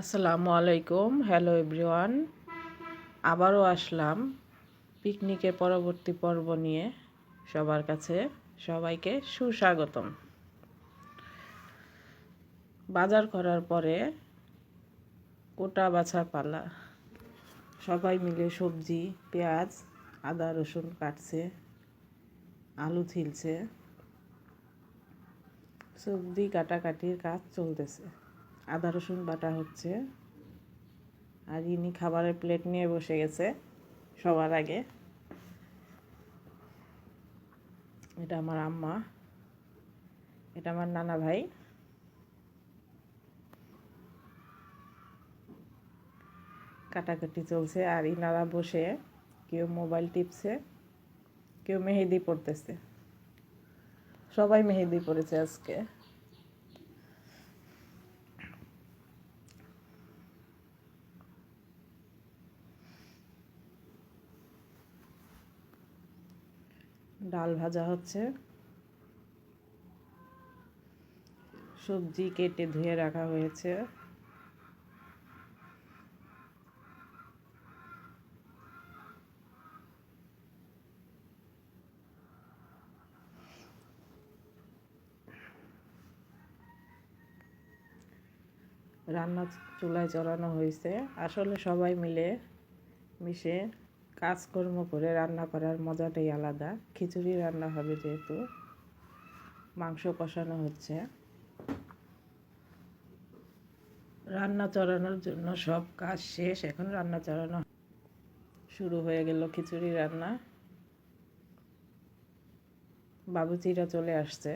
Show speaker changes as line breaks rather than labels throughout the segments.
আসসালামু আলাইকুম, hello everyone. আবারও আসলাম পিকনিকের পরবর্তী পর্ব নিয়ে সবার কাছে, সবাইকে সুস্বাগতম। বাজার করার পরে কোটা বাছা পালা। সবাই মিলে সবজি, পেঁয়াজ, আদা, রসুন কাটছে, আলু ছিলছে সবজি কাটাকাটির কাজ চলতেছে। আদা রসুন বাটা হচ্ছে। আর ইনি খাবারের প্লেট নিয়ে বসে গেছে সবার আগে। এটা আমার আম্মা। এটা আমার নানা ভাই। কাটাকাটি চলছে আর ইনারা বসে কেউ মোবাইল টিপছে, কেউ মেহেদি পড়তেছে সবাই মেহেদি পড়েছে আজকে। ডাল ভাজা হচ্ছে। সবজি কেটে ধুয়ে রাখা হয়েছে। রান্না চুলায় চড়ানো হয়েছে। আসলে সবাই মিলে মিশে কাজকর্ম করে রান্না করার মজাটাই আলাদা। খিচুড়ি রান্না হবে যেহেতু, মাংস কষানো হচ্ছে। রান্না চড়ানোর জন্য সব কাজ শেষ, এখন রান্না চড়ানো শুরু হয়ে গেল খিচুড়ি রান্না। বাবুচিরা চলে আসছে।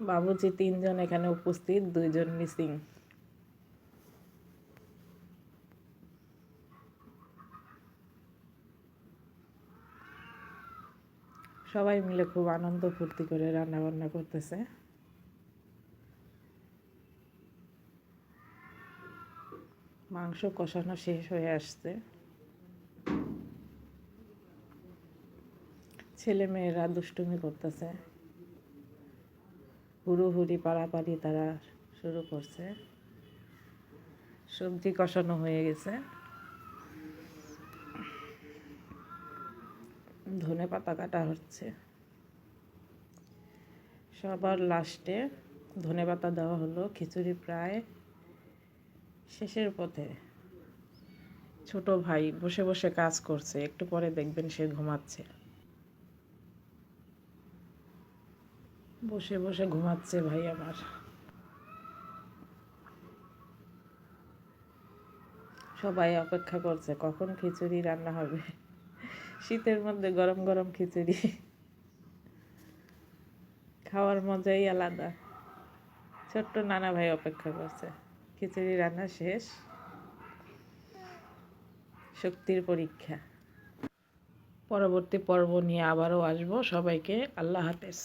বাবুচি তিনজন এখানে উপস্থিত, দুইজন মিসিং। সবাই মিলে খুব আনন্দ ফুর্তি করে রান্না বান্না করতেছে। মাংস কষানো শেষ হয়ে আসছে। ছেলে মেয়েরা দুষ্টুমি করতেছে। হুড়োহুড়ি পাড়াপাড়ি তারা শুরু করছে। সবজি কষানো হয়ে গেছে। ধনে পাতা কাটা হচ্ছে। সবার লাস্টে ধনে পাতা দেওয়া হলো, খিচুড়ি প্রায় শেষের পথে। ছোট ভাই বসে বসে কাজ করছে, একটু পরে দেখবেন সে ঘুমাচ্ছে। বসে বসে ঘুমাচ্ছে ভাই আমার সবাই অপেক্ষা করছে, কখন খিচুড়ি রান্না হবে? শীতের মধ্যে গরম গরম খিচুড়ি। খাওয়ার মজাই আলাদা। ছোট্ট নানা ভাই অপেক্ষা করছে। খিচুড়ি রান্না শেষ। শক্তির পরীক্ষা। পরবর্তী পর্ব নিয়ে আবারও আসব। সবাইকে আল্লাহ হাফেজ।